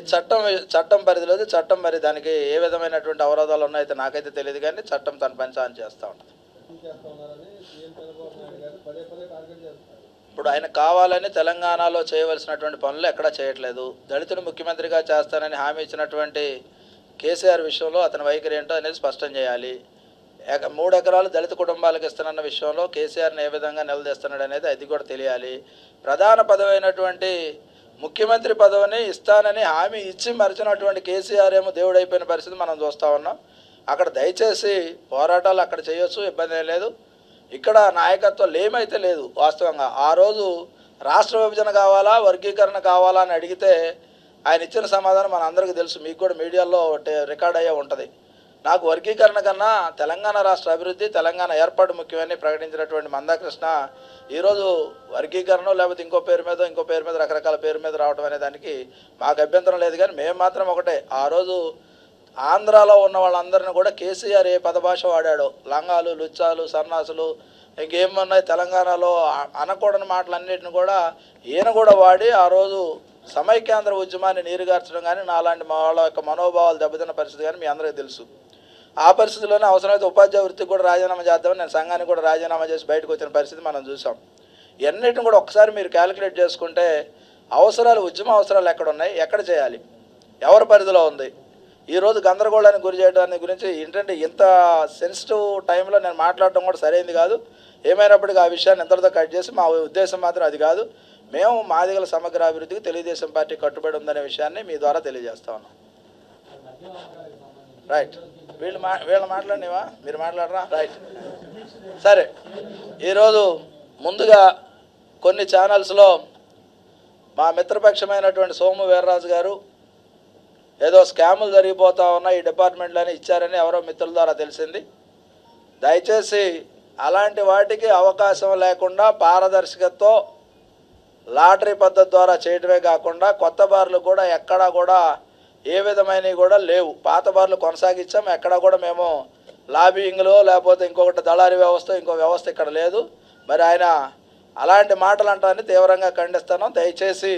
చట్టం చట్టం పరిధిలో చట్టం మరి దానికి ఏ విధమైనటువంటి అవరోధాలు ఉన్నాయో నాకైతే తెలియదు కానీ చట్టం తన పని తాను చేస్తూ ఉంటుంది. ఇప్పుడు ఆయన కావాలని తెలంగాణలో చేయవలసినటువంటి పనులు ఎక్కడా చేయట్లేదు. దళితుడు ముఖ్యమంత్రిగా చేస్తానని హామీ ఇచ్చినటువంటి కేసీఆర్ విషయంలో అతని వైఖరి ఏంటో అనేది స్పష్టం చేయాలి. ఎక- మూడు ఎకరాలు దళిత కుటుంబాలకు ఇస్తానన్న విషయంలో కేసీఆర్ని ఏ విధంగా నిలదీస్తున్నాడు అనేది అది కూడా తెలియాలి. ప్రధాన పదవైనటువంటి ముఖ్యమంత్రి పదవిని ఇస్తానని హామీ ఇచ్చి మరిచినటువంటి కేసీఆర్ ఏమో దేవుడైపోయిన పరిస్థితి మనం చూస్తూ ఉన్నాం. అక్కడ దయచేసి పోరాటాలు అక్కడ చేయొచ్చు ఇబ్బంది ఏం లేదు. ఇక్కడ నాయకత్వం లేమైతే లేదు వాస్తవంగా. ఆ రోజు రాష్ట్ర విభజన కావాలా వర్గీకరణ కావాలా అని అడిగితే ఆయన ఇచ్చిన సమాధానం మన అందరికీ తెలుసు. మీకు కూడా మీడియాలో రికార్డ్ అయ్యే ఉంటుంది. నాకు వర్గీకరణ కన్నా తెలంగాణ రాష్ట్ర అభివృద్ధి తెలంగాణ ఏర్పాటు ముఖ్యమని ప్రకటించినటువంటి మందాకృష్ణ ఈరోజు వర్గీకరణ లేకపోతే ఇంకో పేరు మీద ఇంకో పేరు మీద రకరకాల పేరు మీద రావడం అనే దానికి మాకు అభ్యంతరం లేదు కానీ మేము మాత్రం ఒకటే. ఆ రోజు ఆంధ్రాలో ఉన్న వాళ్ళందరిని కూడా కేసీఆర్ ఏ పదభాష వాడాడో లంగాలు లుచ్చాలు సన్నాసులు ఇంకేమున్నాయి తెలంగాణలో అనకూడని మాటలన్నిటిని కూడా ఈయన కూడా వాడి ఆ రోజు సమైక్యాంధ్ర ఉద్యమాన్ని నీరుగార్చడం కానీ నాలాంటి మా వాళ్ళ యొక్క మనోభావాలు దెబ్బతిన్న పరిస్థితి కానీ మీ అందరికీ తెలుసు. ఆ పరిస్థితిలోనే అవసరమైతే ఉపాధ్యాయ వృత్తికి కూడా రాజీనామా చేద్దామని నేను సంఘానికి కూడా రాజీనామా చేసి బయటకు వచ్చిన పరిస్థితి మనం చూసాం. ఎన్నిటిని కూడా ఒకసారి మీరు క్యాలిక్యులేట్ చేసుకుంటే అవసరాలు ఉద్యమ అవసరాలు ఎక్కడ ఉన్నాయి? ఎక్కడ చేయాలి? ఎవరి పరిధిలో ఉంది? ఈరోజు గందరగోళానికి గురి చేయడానికి గురించి ఏంటంటే ఇంత సెన్సిటివ్ టైంలో నేను మాట్లాడడం కూడా సరైంది కాదు. ఏమైనప్పటికీ ఆ విషయాన్ని ఎంతటితో కట్ చేసి మా ఉద్దేశం మాత్రం అది కాదు. మేము మాదిగల సమగ్ర అభివృద్ధికి తెలుగుదేశం పార్టీ కట్టుబడి ఉందనే విషయాన్ని మీ ద్వారా తెలియజేస్తా ఉన్నాం. రైట్ వీళ్ళు మా వీళ్ళు మాట్లాడినవా? మీరు మాట్లాడరా? రైట్ సరే. ఈరోజు ముందుగా కొన్ని ఛానల్స్లో మా మిత్రపక్షమైనటువంటి సోము వీర్రాజు గారు ఏదో స్కాములు జరిగిపోతా ఉన్నాయి ఈ డిపార్ట్మెంట్లోనే ఇచ్చారని ఎవరో మిత్రుల ద్వారా తెలిసింది. దయచేసి అలాంటి వాటికి అవకాశం లేకుండా పారదర్శకతో లాటరీ పద్ధతి ద్వారా చేయడమే కాకుండా కొత్త బార్లు కూడా ఎక్కడా కూడా ఏ విధమైనవి కూడా లేవు. పాత బార్లు కొనసాగించాం ఎక్కడా కూడా మేము లాబింగ్లో లేకపోతే ఇంకొకటి దళారీ వ్యవస్థ ఇంకో వ్యవస్థ ఇక్కడ లేదు. మరి ఆయన అలాంటి మాటలు అంటాన్ని తీవ్రంగా ఖండిస్తాను దయచేసి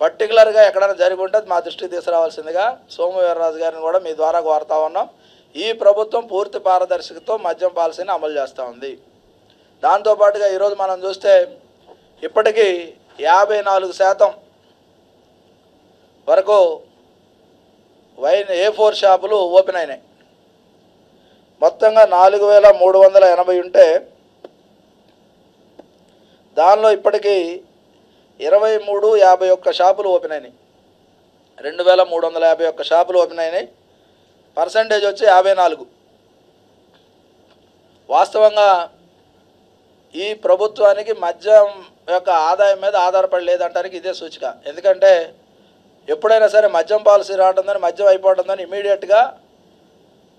పర్టికులర్గా ఎక్కడైనా జరిగి ఉంటే మా దృష్టికి తీసుకురావాల్సిందిగా సోమవీర్రాజు గారిని కూడా మీ ద్వారా కోరుతా ఉన్నాం. ఈ ప్రభుత్వం పూర్తి పారదర్శకతో మద్యం పాలసీని అమలు చేస్తూ ఉంది. దాంతోపాటుగా ఈరోజు మనం చూస్తే ఇప్పటికీ యాభై నాలుగు శాతం వరకు వైన్ ఏ ఫోర్ షాపులు ఓపెన్ అయినాయి. మొత్తంగా నాలుగు వేల మూడు వందల ఎనభై ఉంటే దానిలో ఇప్పటికీ ఇరవై మూడు యాభై ఒక్క షాపులు ఓపెన్ అయినాయి. రెండు వేల మూడు వందల యాభై ఒక్క షాపులు ఓపెన్ అయినాయి. పర్సంటేజ్ వచ్చి యాభై నాలుగు. వాస్తవంగా ఈ ప్రభుత్వానికి మద్యం యొక్క ఆదాయం మీద ఆధారపడి లేదంటానికి ఇదే సూచిక. ఎందుకంటే ఎప్పుడైనా సరే మద్యం పాలసీ రావడందని మద్యం అయిపోవడందని ఇమీడియట్గా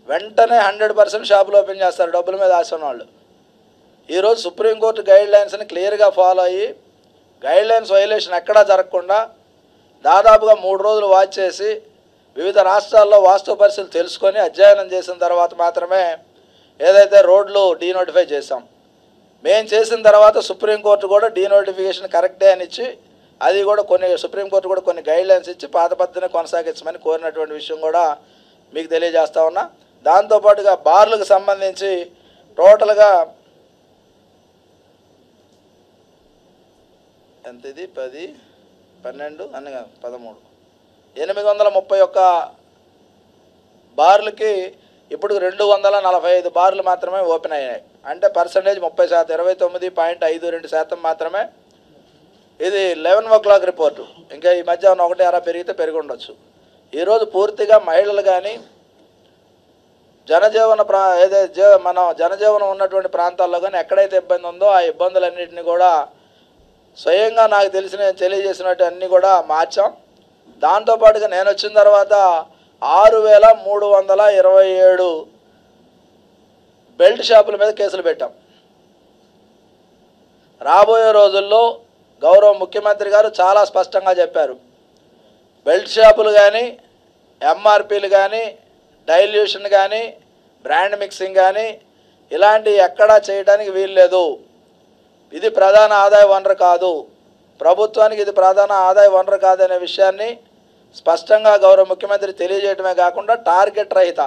వెంటనే హండ్రెడ్ పర్సెంట్ షాపులు ఓపెన్ చేస్తారు డబ్బుల మీద ఆశ ఉన్న వాళ్ళు ఈరోజు సుప్రీంకోర్టు గైడ్ లైన్స్ని క్లియర్గా ఫాలో అయ్యి గైడ్లైన్స్ వయలేషన్ వైలేషన్ ఎక్కడా జరగకుండా దాదాపుగా మూడు రోజులు వాచ్ చేసి వివిధ రాష్ట్రాల్లో వాస్తవ పరిస్థితులు తెలుసుకొని అధ్యయనం చేసిన తర్వాత మాత్రమే ఏదైతే రోడ్లు డీనోటిఫై చేశాం. మేము చేసిన తర్వాత సుప్రీంకోర్టు కూడా డీనోటిఫికేషన్ కరెక్టే అని ఇచ్చి అది కూడా కొన్ని సుప్రీంకోర్టు కూడా కొన్ని గైడ్లైన్స్ ఇచ్చి పాత పద్ధతిని కొనసాగించమని కోరినటువంటి విషయం కూడా మీకు తెలియజేస్తా ఉన్నా. దాంతోపాటుగా బార్లకు సంబంధించి టోటల్గా ఎంత ఇది పది పన్నెండు అనగా పదమూడు. ఎనిమిది వందల ముప్పై ఒక్క బార్లకి ఇప్పుడు రెండు వందల నలభై ఐదు బార్లు మాత్రమే ఓపెన్ అయ్యాయి అంటే పర్సంటేజ్ ముప్పై శాతం ఇరవై తొమ్మిది పాయింట్ ఐదు రెండు శాతం మాత్రమే. ఇది లెవెన్ ఓ క్లాక్ రిపోర్టు ఇంకా ఈ మధ్య ఒకటి అర పెరిగితే పెరిగి ఉండొచ్చు. ఈరోజు పూర్తిగా మహిళలు కానీ జనజీవన ప్రా ఏదైతే మన మనం జనజీవనం ఉన్నటువంటి ప్రాంతాల్లో కానీ ఎక్కడైతే ఇబ్బంది ఉందో ఆ ఇబ్బందులన్నింటినీ కూడా స్వయంగా నాకు తెలిసిన తెలియజేసినట్టు అన్నీ కూడా మార్చాం. దాంతోపాటుగా నేను వచ్చిన తర్వాత ఆరు వేల మూడు వందల ఇరవై ఏడు బెల్ట్ షాపుల మీద కేసులు పెట్టాం. రాబోయే రోజుల్లో గౌరవ ముఖ్యమంత్రి గారు చాలా స్పష్టంగా చెప్పారు. బెల్ట్ షాపులు కానీ ఎంఆర్పీలు కానీ డైల్యూషన్ కానీ బ్రాండ్ మిక్సింగ్ కానీ ఇలాంటివి ఎక్కడా చేయడానికి వీల్లేదు ఇది ప్రధాన ఆదాయ వనరు కాదు. ప్రభుత్వానికి ఇది ప్రధాన ఆదాయ వనరు కాదనే విషయాన్ని స్పష్టంగా గౌరవ ముఖ్యమంత్రి తెలియజేయటమే కాకుండా టార్గెట్ రహిత.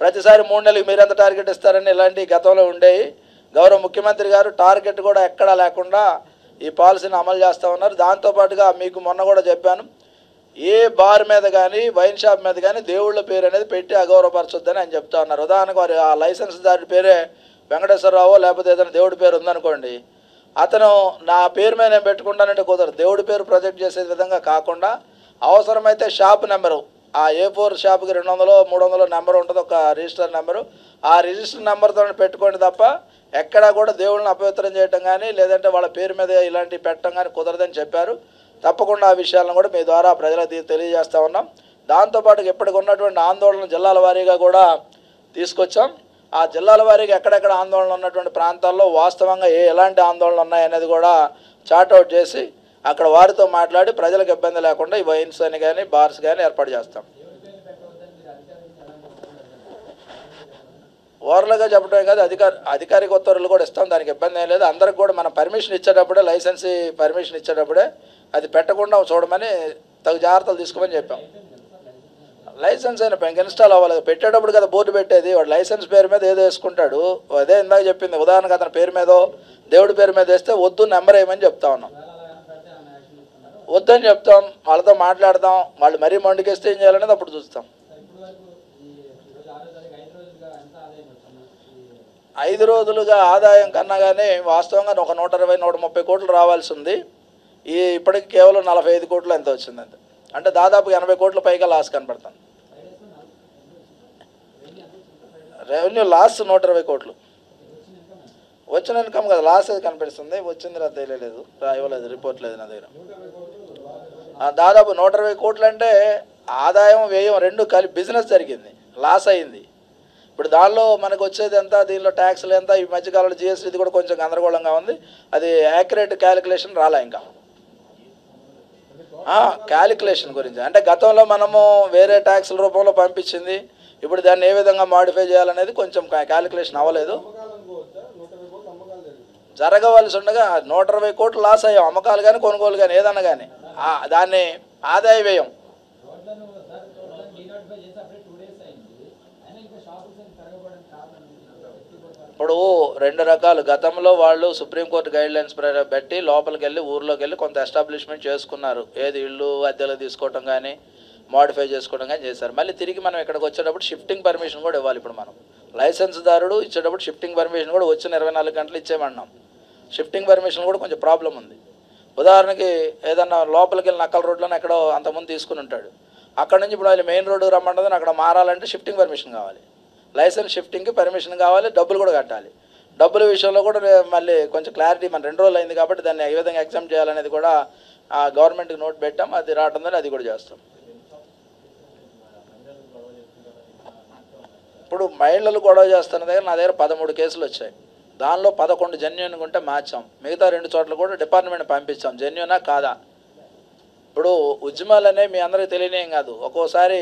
ప్రతిసారి మూడు నెలలకు మీరెంత టార్గెట్ ఇస్తారని ఇలాంటి గతంలో ఉండేవి. గౌరవ ముఖ్యమంత్రి గారు టార్గెట్ కూడా ఎక్కడా లేకుండా ఈ పాలసీని అమలు చేస్తూ ఉన్నారు. దాంతోపాటుగా మీకు మొన్న కూడా చెప్పాను. ఏ బార్ మీద కానీ వైన్ షాప్ మీద కానీ దేవుళ్ళ పేరు అనేది పెట్టి అగౌరవపరచొద్దని ఆయన చెప్తా ఉన్నారు. ఉదాహరణకు వారి ఆ లైసెన్స్ దారి పేరే వెంకటేశ్వరరావు లేకపోతే ఏదైనా దేవుడి పేరు ఉందనుకోండి అతను నా పేరు మీద నేను పెట్టుకుంటానంటే కుదరదు. దేవుడి పేరు ప్రొజెక్ట్ చేసే విధంగా కాకుండా అవసరమైతే షాప్ నెంబరు. ఆ ఏ ఫోర్ షాప్కి రెండు వందలు మూడు వందలు నెంబర్ ఉంటుంది ఒక రిజిస్టర్ నెంబరు. ఆ రిజిస్టర్ నెంబర్తో పెట్టుకోండి తప్ప ఎక్కడా కూడా దేవుళ్ళని అపవిత్రం చేయటం కానీ లేదంటే వాళ్ళ పేరు మీద ఇలాంటివి పెట్టడం కానీ కుదరదని చెప్పారు. తప్పకుండా ఆ విషయాలను కూడా మీ ద్వారా ప్రజలకు తెలియజేస్తూ ఉన్నాం. దాంతోపాటు ఇప్పటికి ఉన్నటువంటి ఆందోళన జిల్లాల వారీగా కూడా తీసుకొచ్చాం. ఆ జిల్లాల వారికి ఎక్కడెక్కడ ఆందోళన ఉన్నటువంటి ప్రాంతాల్లో వాస్తవంగా ఏ ఎలాంటి ఆందోళనలు ఉన్నాయనేది కూడా చార్ట్అవుట్ చేసి అక్కడ వారితో మాట్లాడి ప్రజలకు ఇబ్బంది లేకుండా ఈ వైన్స్ అని కానీ బార్స్ కానీ ఏర్పాటు చేస్తాం. ఓవర్లుగా చెప్పడమే కాదు అధికార అధికారిక ఉత్తర్వులు కూడా ఇస్తాం. దానికి ఇబ్బంది ఏం లేదు. అందరికి కూడా మనం పర్మిషన్ ఇచ్చేటప్పుడే లైసెన్స్ పర్మిషన్ ఇచ్చేటప్పుడే అది పెట్టకుండా చూడమని తగు జాగ్రత్తలు తీసుకోమని చెప్పాం. లైసెన్స్ అయిన ఇంక ఇన్స్టాల్ అవ్వాలి. పెట్టేటప్పుడు కదా బోర్డు పెట్టేది. వాడు లైసెన్స్ పేరు మీద ఏదో వేసుకుంటాడు. అదే ఇందాక చెప్పింది. ఉదాహరణకు అతని పేరు మీదో దేవుడి పేరు మీద వేస్తే వద్దు నెంబర్ వేయమని చెప్తా ఉన్నాం. వద్దని చెప్తాం. వాళ్ళతో మాట్లాడదాం. వాళ్ళు మరీ మండుకేస్తే ఏం చేయాలనేది అప్పుడు చూస్తాం. ఐదు రోజులుగా ఆదాయం కన్నా కానీ వాస్తవంగా ఒక నూట ఇరవై నూట ముప్పై కోట్లు రావాల్సి ఉంది. ఈ ఇప్పటికి కేవలం నలభై ఐదు కోట్లు ఎంత వచ్చింది అంటే దాదాపు ఎనభై కోట్ల పైగా లాస్ కనపడుతుంది రెవెన్యూ లాస్ నూట ఇరవై కోట్లు. వచ్చిన ఇన్కమ్ కదా లాస్ అది కనిపిస్తుంది? వచ్చింది నాకు తెలియలేదు. రా- ఇవ్వలేదు రిపోర్ట్ లేదు నా దగ్గర. దాదాపు నూట ఇరవై కోట్లు అంటే ఆదాయం వ్యయం రెండు కలిపి బిజినెస్ జరిగింది. లాస్ అయింది. ఇప్పుడు దానిలో మనకు వచ్చేది ఎంత? దీనిలో ట్యాక్స్లు ఎంత? ఈ మధ్యకాలంలో జిఎస్టీ ఇది కూడా కొంచెం గందరగోళంగా ఉంది. అది యాక్యురేట్ క్యాలిక్యులేషన్ రాలే ఇంకా. క్యాలిక్యులేషన్ గురించి. అంటే గతంలో మనము వేరే ట్యాక్స్ల రూపంలో పంపించింది. ఇప్పుడు దాన్ని ఏ విధంగా మాడిఫై చేయాలనేది కొంచెం క్యాలిక్యులేషన్ అవ్వలేదు. జరగవలసి ఉండగా నూట ఇరవై కోట్లు లాస్ అయ్యాం. అమ్మకాలు కానీ కొనుగోలు కానీ ఏదన్నా కానీ దాన్ని ఆదాయ వ్యయం. ఇప్పుడు రెండు రకాలు. గతంలో వాళ్ళు సుప్రీంకోర్టు గైడ్ లైన్స్ పెట్టి లోపలికి వెళ్ళి ఊర్లోకి వెళ్ళి కొంత ఎస్టాబ్లిష్మెంట్ చేసుకున్నారు. ఏది ఇల్లు అద్దెలు తీసుకోవటం కానీ మోడిఫై చేసుకోవడం కానీ చేశారు. మళ్ళీ తిరిగి మనం ఇక్కడికి వచ్చేటప్పుడు షిఫ్టింగ్ పర్మిషన్ కూడా ఇవ్వాలి ఇప్పుడు మనం. లైసెన్స్ దారుడు ఇచ్చేటప్పుడు షిఫ్టింగ్ పర్మిషన్ కూడా వచ్చిన ఇరవై నాలుగు గంటలు ఇచ్చేమన్నాం షిఫ్టింగ్ పర్మిషన్ కూడా కొంచెం ప్రాబ్లం ఉంది. ఉదాహరణకి ఏదన్నా లోపలికి వెళ్ళి నక్కల రోడ్లోనే ఎక్కడో అంతకుముందు తీసుకుని ఉంటాడు. అక్కడ నుంచి ఇప్పుడు వాళ్ళు మెయిన్ రోడ్డు రమ్మంటుంది అక్కడ మారాలంటే షిఫ్టింగ్ పర్మిషన్ కావాలి. లైసెన్స్ షిఫ్టింగ్కి పర్మిషన్ కావాలి డబ్బులు కూడా కట్టాలి. డబ్బుల విషయంలో కూడా మళ్ళీ కొంచెం క్లారిటీ మన రెండు రోజులు అయింది కాబట్టి దాన్ని ఏ విధంగా ఎగ్జామ్ చేయాలనేది కూడా ఆ గవర్నమెంట్కి నోట్ పెట్టాం. అది రావడం అది కూడా చేస్తాం. ఇప్పుడు మహిళలు గొడవ చేస్తున్న దగ్గర నా దగ్గర పదమూడు కేసులు వచ్చాయి. దానిలో పదకొండు జెన్యున్గా ఉంటే మార్చాం. మిగతా రెండు చోట్ల కూడా డిపార్ట్మెంట్ పంపించాం. జెన్యునా కాదా? ఇప్పుడు ఉద్యమాలు అనేవి మీ అందరికీ తెలియనేం కాదు. ఒక్కోసారి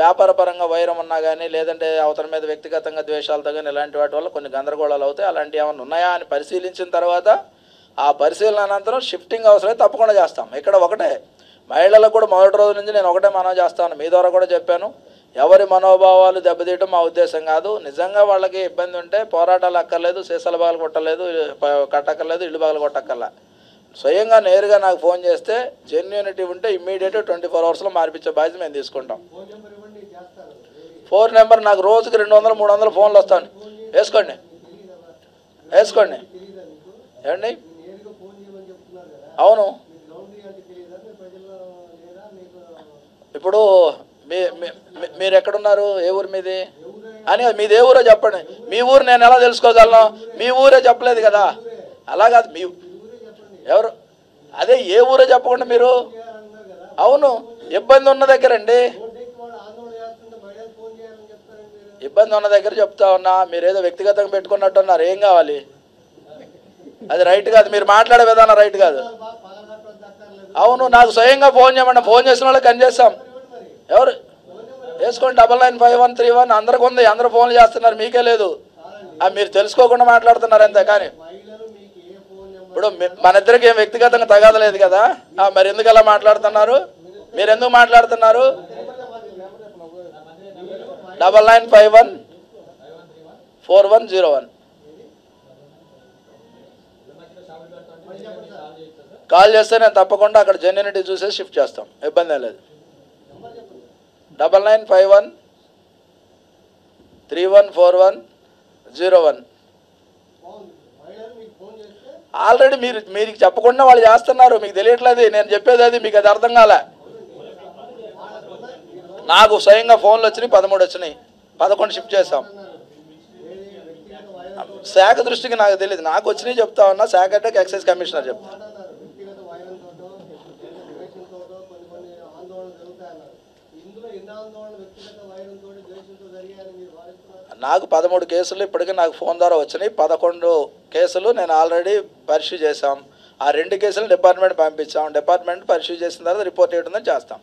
వ్యాపారపరంగా వైరం ఉన్నా కానీ లేదంటే అవతల మీద వ్యక్తిగతంగా ద్వేషాలతో కానీ ఇలాంటి వాటి వల్ల కొన్ని గందరగోళాలు అవుతాయి. అలాంటివి ఏమైనా ఉన్నాయా అని పరిశీలించిన తర్వాత ఆ పరిశీలన అనంతరం షిఫ్టింగ్ అవసరమైతే తప్పకుండా చేస్తాం. ఇక్కడ ఒకటే. మహిళలకు కూడా మొదటి రోజు నుంచి నేను ఒకటే మనం చేస్తాను. మీ ద్వారా కూడా చెప్పాను. ఎవరి మనోభావాలు దెబ్బతీయటం మా ఉద్దేశం కాదు. నిజంగా వాళ్ళకి ఇబ్బంది ఉంటే పోరాటాలు అక్కర్లేదు సీసాల బాగా కొట్టలేదు కట్టక్కర్లేదు ఇల్లు బాగా కొట్టక్కర్లా. స్వయంగా నేరుగా నాకు ఫోన్ చేస్తే జెన్యూనిటీ ఉంటే ఇమ్మీడియట్ ట్వంటీ ఫోర్ అవర్స్లో మార్పించే బాధ్యత మేము తీసుకుంటాం. ఫోన్ నెంబర్ నాకు రోజుకి రెండు వందలు మూడు వందలు ఫోన్లు వస్తాను. వేసుకోండి. వేసుకోండి. ఏమండి? అవును. ఇప్పుడు మీరు ఎక్కడున్నారు ఏ ఊరు మీది? అని కాదు, మీది ఏ ఊరో చెప్పండి. మీ ఊరు నేను ఎలా తెలుసుకోగలను? మీ ఊరే చెప్పలేదు కదా. అలా కాదు మీ ఎవరు? అదే ఏ ఊరో చెప్పకుండా మీరు? అవును ఇబ్బంది ఉన్న దగ్గర అండి ఇబ్బంది ఉన్న దగ్గర చెప్తా ఉన్నా మీరేదో ఏదో వ్యక్తిగతంగా పెట్టుకున్నట్టున్నారు ఏం కావాలి? అది రైట్ కాదు మీరు మాట్లాడే విధానం రైట్ కాదు. అవును నాకు స్వయంగా ఫోన్ చేయమండి ఫోన్ చేసిన వాళ్ళకి కనిచేస్తాం ఎవరు? వేసుకోండి double nine five one three one అందరికి ఉంది అందరూ ఫోన్లు చేస్తున్నారు మీకే లేదు. మీరు తెలుసుకోకుండా మాట్లాడుతున్నారు అంతే కానీ ఇప్పుడు మన ఇద్దరికి ఏం వ్యక్తిగతంగా తగాదలేదు కదా? మరి ఎందుకు అలా మాట్లాడుతున్నారు? మీరు ఎందుకు మాట్లాడుతున్నారు? Double nine five one four one zero one call చేస్తే నేను తప్పకుండా అక్కడ జెన్యునిటీ చూసేసి షిఫ్ట్ చేస్తాం. ఇబ్బంది లేదు. Double nine five one three one four one zero one already మీరు మీరు చెప్పకుండా వాళ్ళు చేస్తున్నారు మీకు తెలియట్లేదు నేను చెప్పేది అది మీకు అది అర్థం కాలే. నాకు స్వయంగా ఫోన్లు వచ్చినాయి పదమూడు వచ్చినాయి. పదకొండు షిఫ్ట్ చేసాం శాఖ దృష్టికి నాకు తెలియదు నాకు వచ్చినాయి చెప్తా ఉన్నా శాఖ అంటే ఎక్సైజ్ కమిషనర్ చెప్తాను నాకు పదమూడు కేసులు ఇప్పటికీ నాకు ఫోన్ ద్వారా వచ్చినాయి. పదకొండు కేసులు నేను ఆల్రెడీ పరిశీలి చేశాం. ఆ రెండు కేసులు డిపార్ట్మెంట్ పంపించాం. డిపార్ట్మెంట్ పరిశీలి చేసిన తర్వాత రిపోర్ట్ ఇవ్వడం చేస్తాం.